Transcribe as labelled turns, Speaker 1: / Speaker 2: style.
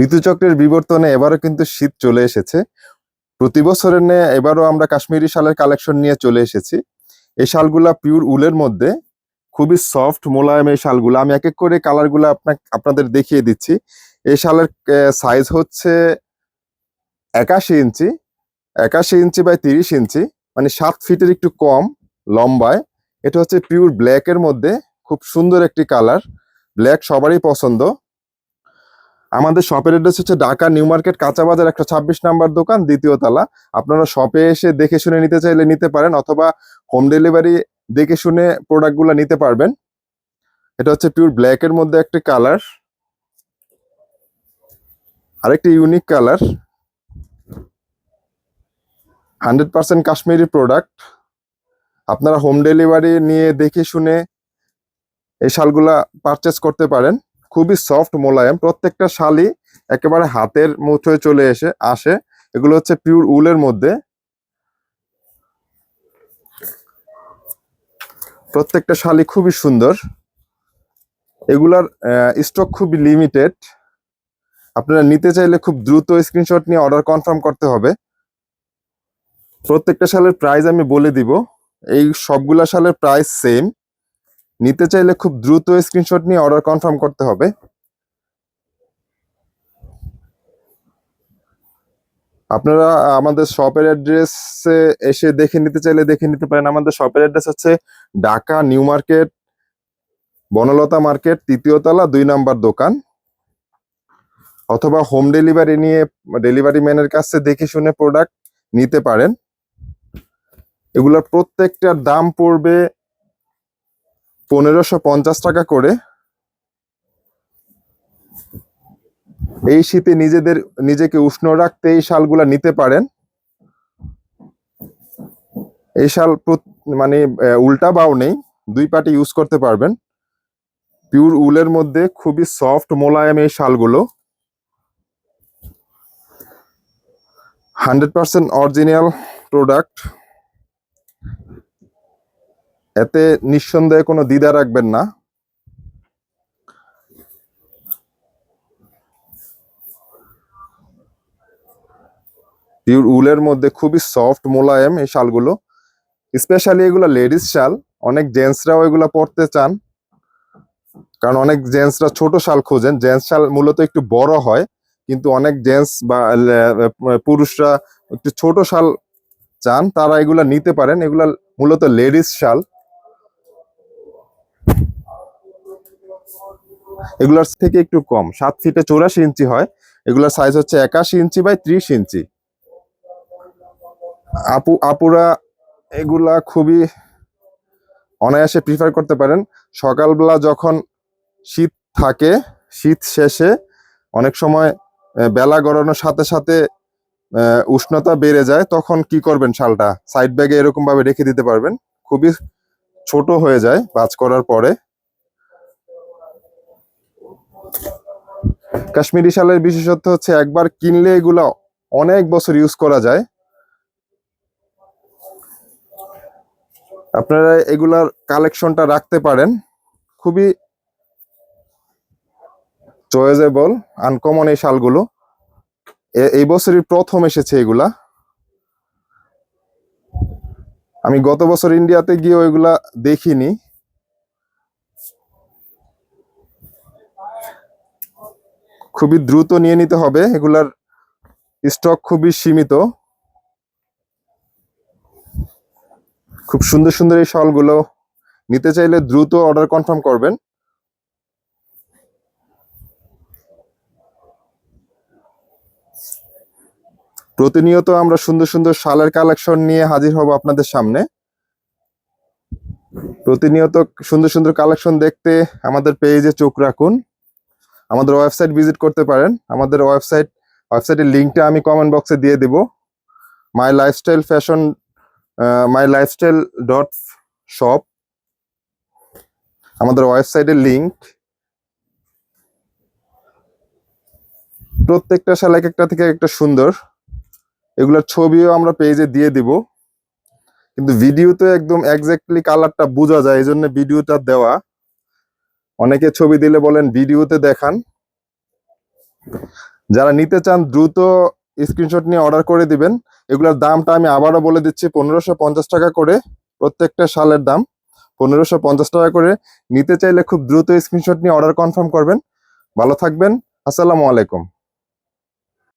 Speaker 1: ঋতুচক্রের বিবর্তনে এবারও কিন্তু শীত চলে এসেছে। প্রতি বছরের ন্যায় এবারও আমরা কাশ্মীরি শালের কালেকশন নিয়ে চলে এসেছি। এই শালগুলা পিওর উলের মধ্যে, খুবই সফট মোলায়েম এই শালগুলো। আমি এক এক করে কালারগুলো আপনার আপনাদের দেখিয়ে দিচ্ছি। এই শালের সাইজ হচ্ছে একাশি ইঞ্চি একাশি ইঞ্চি বাই তিরিশ ইঞ্চি মানে সাত ফিটের একটু কম, লম্বায়। এটা হচ্ছে পিওর ব্ল্যাকের মধ্যে, খুব সুন্দর একটি কালার ব্ল্যাক সবারই পছন্দ। আমাদের শপের অ্যাড্রেস হচ্ছে ঢাকা নিউ মার্কেট কাঁচা বাজার একশো ছাব্বিশ নাম্বার দোকান, দ্বিতীয় তলা। আপনারা শপে এসে দেখে শুনে নিতে চাইলে নিতে পারেন, অথবা হোম ডেলিভারি দেখে শুনে প্রোডাক্টগুলো নিতে পারবেন। এটা হচ্ছে পিওর ব্ল্যাকের মধ্যে একটি কালার আরেকটি unique colour hundred percent Kashmiri product আপনারা হোম ডেলিভারি নিয়ে দেখে শুনে এই শালগুলা পারচেস করতে পারেন। খুবই সফট মোলায়েম। প্রত্যেকটা শালি একেবারে হাতের মুঠোয় চলে এসে আসে। এগুলো হচ্ছে পিওর উলের মধ্যে। প্রত্যেকটা শালি খুবই সুন্দর। এগুলার স্টক খুবই লিমিটেড আপনারা নিতে চাইলে খুব দ্রুত স্ক্রিনশট নিয়ে অর্ডার কনফার্ম করতে হবে। প্রত্যেকটা শালের প্রাইস আমি বলে দিব। এই সবগুলা শালের প্রাইস সেম নিতে চাইলে খুব দ্রুত স্ক্রিনশট নিয়ে অর্ডার কনফার্ম করতে হবে। আপনারা আমাদের শপের অ্যাড্রেসে এসে দেখে নিতে চাইলে দেখে নিতে পারেন। আমাদের শপের অ্যাড্রেস হচ্ছে Dhaka new market, Bonolota market, তৃতীয় তলা, দুই নাম্বার দোকান। অথবা হোম ডেলিভারি নিয়ে ডেলিভারি ম্যানের কাছে দেখে শুনে প্রোডাক্ট নিতে পারেন। এগুলোর প্রত্যেকটার দাম পড়বে পনেরোশো পঞ্চাশ টাকা করে এই শীতে নিজেদের, নিজেকে উষ্ণ রাখতে এই শালগুলা নিতে পারেন। এই শাল মানে উল্টা বাও নেই, দুই পাটি ইউজ করতে পারবেন। পিওর উলের মধ্যে খুবই সফট মোলায়েম এই শালগুলো। Hundred percent original product. এতে নিঃসন্দেহে কোনো দ্বিধা রাখবেন না। পিওর উলের মধ্যে খুবই সফট মোলায়েম এই শালগুলো। স্পেশালি এগুলো লেডিস শাল, অনেক জেন্টসরাও এগুলো পরতে চান। কারণ অনেক জেন্টসরা ছোট শাল খোঁজেন, জেন্টস শাল মূলত একটু বড় হয়, কিন্তু অনেক জেন্টস বা পুরুষরা একটু ছোট শাল চান, তারা এগুলা নিতে পারেন। এগুলা মূলত লেডিস শাল। এগুলার থেকে একটু কম। সাত ফিটে চৌরাশি ইঞ্চি হয়। এগুলার সাইজ হচ্ছে একাশি ইঞ্চি বাই ত্রিশ ইঞ্চি। আপু, আপুরা এগুলা খুবই অনায়াসে প্রিফার করতে পারেন। সকালবেলা যখন শীত থাকে, শীত শেষে অনেক সময় বেলা গড়ানোর সাথে সাথে উষ্ণতা বেড়ে যায়, তখন কি করবেন শালটা? সাইড ব্যাগে এরকম ভাবে রেখে দিতে পারবেন। খুবই ছোট হয়ে যায়, বাজ করার পরে। কাশ্মীরি শালের বিশেষত্ব হচ্ছে একবার কিনলে এগুলো অনেক বছর ইউজ করা যায়। আপনারা এগুলার কালেকশনটা রাখতে পারেন। খুবই চয়েজেবল আনকমন এই শালগুলো। এই বছরই প্রথম এসেছে এগুলা। আমি গত বছর ইন্ডিয়াতে গিয়ে এগুলা দেখিনি। খুবই দ্রুত নিয়ে নিতে হবে। এগুলার স্টক খুবই সীমিত। খুব সুন্দর সুন্দর এই শলগুলো নিতে চাইলে দ্রুত অর্ডার কনফার্ম করবেন। প্রতিনিয়ত আমরা সুন্দর সুন্দর শালের কালেকশন নিয়ে হাজির হব আপনাদের সামনে। প্রতিনিয়ত সুন্দর সুন্দর কালেকশন দেখতে আমাদের পেজে চোখ রাখুন। আমাদের ওয়েবসাইট ভিজিট করতে পারেন। আমাদের ওয়েবসাইট ওয়েবসাইটের লিঙ্কটা আমি কমেন্ট বক্সে দিয়ে দিব। My lifestyle fashion my lifestyle dot shop আমাদের ওয়েবসাইটের লিঙ্ক প্রত্যেকটা শাল এক একটা থেকে একটা সুন্দর। এগুলোর ছবিও আমরা পেজে দিয়ে দিব। কিন্তু ভিডিওতে একদম এক্স্যাক্টলি কালারটা বোঝা যায় এই জন্য ভিডিওটা দেওয়া। অনেকে ছবি দিলে বলেন ভিডিওতে দেখান। যারা নিতে চান দ্রুত স্ক্রিনশট নিয়ে অর্ডার করে দিবেন। এগুলোর দামটা আমি আবারও বলে দিচ্ছি, পনেরোশো পঞ্চাশ টাকা করে প্রত্যেকটা শালের দাম। পনেরোশো পঞ্চাশ টাকা করে। নিতে চাইলে খুব দ্রুত স্ক্রিনশট নিয়ে অর্ডার কনফার্ম করবেন। ভালো থাকবেন। আসসালামু আলাইকুম।